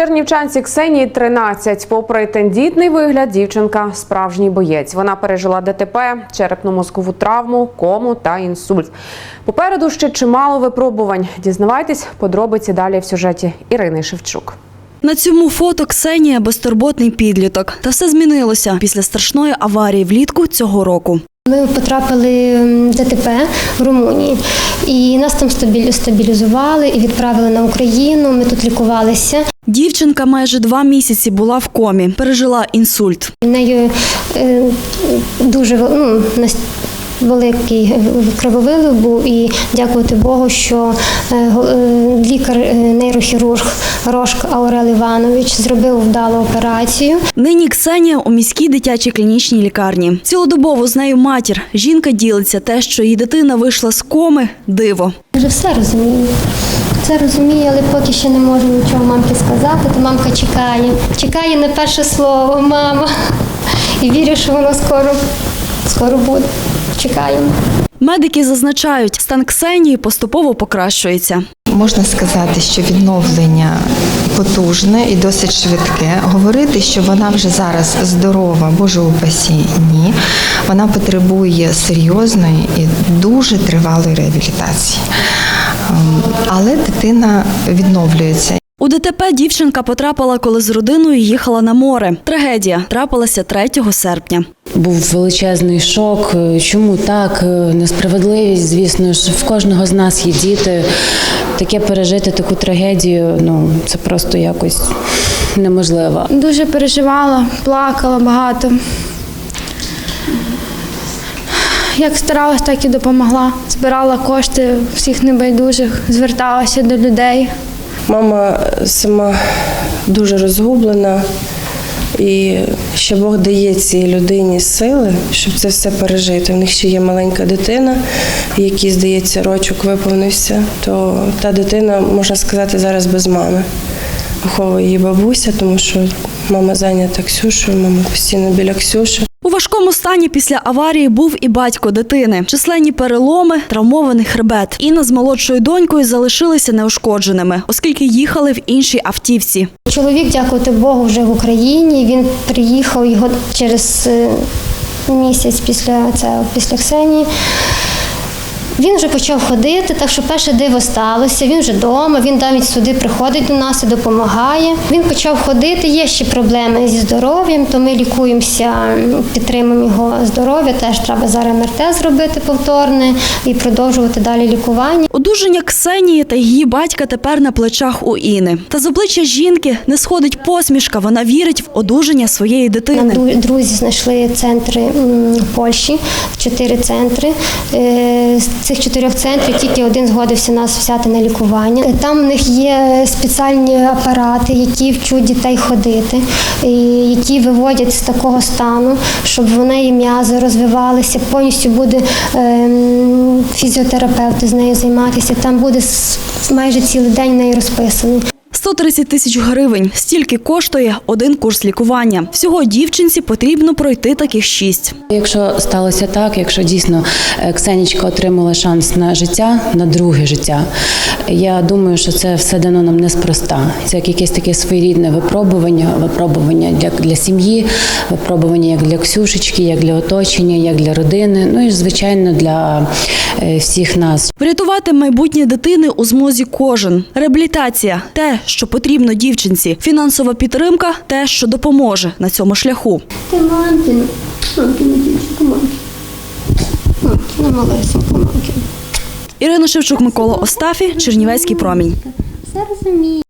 Чернівчанці Ксенії 13. Попри тендітний вигляд, дівчинка справжній боєць. Вона пережила ДТП, черепно-мозкову травму, кому та інсульт. Попереду ще чимало випробувань. Дізнавайтесь подробиці далі в сюжеті Ірини Шевчук. На цьому фото Ксенія безтурботний підліток. Та все змінилося після страшної аварії влітку цього року. Ми потрапили в ДТП в Румунії, і нас там стабілі- стабілізували і відправили на Україну. Ми тут лікувалися. Дівчинка майже два місяці була в комі, пережила інсульт. В неї е, дуже ну, великий крововилив був, і дякувати Богу, що е, е, лікар е, нейрохірург Рошк Аурел Іванович зробив вдалу операцію. Нині Ксенія у міській дитячій клінічній лікарні. Цілодобово з нею матір. Жінка ділиться те, що її дитина вийшла з коми. Диво. Вже все розумію. Все розумію, але поки ще не можу нічого мамці сказати, то мамка чекає. Чекає на перше слово, мама. І вірю, що воно скоро, скоро буде. Чекаємо. Медики зазначають, стан Ксенії поступово покращується. Можна сказати, що відновлення потужне і досить швидке. Говорити, що вона вже зараз здорова, боже упасі, ні. Вона потребує серйозної і дуже тривалої реабілітації. Але дитина відновлюється. У ДТП дівчинка потрапила, коли з родиною їхала на море. Трагедія трапилася 3 серпня. Був величезний шок. Чому так? Несправедливість, звісно ж, в кожного з нас є діти. Таке пережити таку трагедію, ну це просто якось неможливо. Дуже переживала, плакала багато. Як старалась, так і допомогла. Збирала кошти всіх небайдужих, зверталася до людей. Мама сама дуже розгублена, і ще Бог дає цій людині сили, щоб це все пережити. У них ще є маленька дитина, якій, здається, рочок виповнився, то та дитина, можна сказати, зараз без мами. Виховує її бабуся, тому що мама зайнята Ксюшею, мама постійно біля Ксюші. Важкому стані після аварії був і батько дитини. Численні переломи, травмований хребет. Інна з молодшою донькою залишилися неушкодженими, оскільки їхали в іншій автівці. Чоловік, дякувати Богу, вже в Україні. Він приїхав його через е, місяць після це, після Ксенії. Він вже почав ходити, так що перше диво сталося. Він вже вдома, він навіть сюди приходить до нас і допомагає. Він почав ходити. Є ще проблеми зі здоров'ям, то ми лікуємося, підтримуємо його здоров'я. Теж треба зараз МРТ зробити повторне і продовжувати далі лікування. Одужання Ксенії та її батька тепер на плечах у Іни. Та з обличчя жінки не сходить посмішка. Вона вірить в одужання своєї дитини. ду- друзі знайшли центри в Польщі, чотири центри. Е, цих чотирьох центрів тільки один згодився нас взяти на лікування. Е, Там в них є спеціальні апарати, які вчуть дітей ходити, і які виводять з такого стану, щоб вони і м'язи розвивалися. Повністю буде ем, фізіотерапевт з нею займатися. Там буде майже цілий день в неї розписаний. 130 тисяч гривень. Стільки коштує один курс лікування. Всього дівчинці потрібно пройти таких шість. Якщо сталося так, якщо дійсно е, Ксенічка отримала шанс на життя, на друге життя, я думаю, що це все дано нам неспроста. Це як якесь таке своєрідне випробування, випробування для, для сім'ї, випробування як для Ксюшечки, як для оточення, як для родини. Ну і звичайно для е, всіх нас. Врятувати майбутнє дитини у змозі кожен. Реабілітація те, що потрібно дівчинці. Фінансова підтримка те, що допоможе на цьому шляху. Ти мамкін, мамкін, дівчинка, мамкін. Мамкін, малесенька, мамкін. Ірина Шевчук, Микола Остафі, Чернівецький промінь. Все розумію.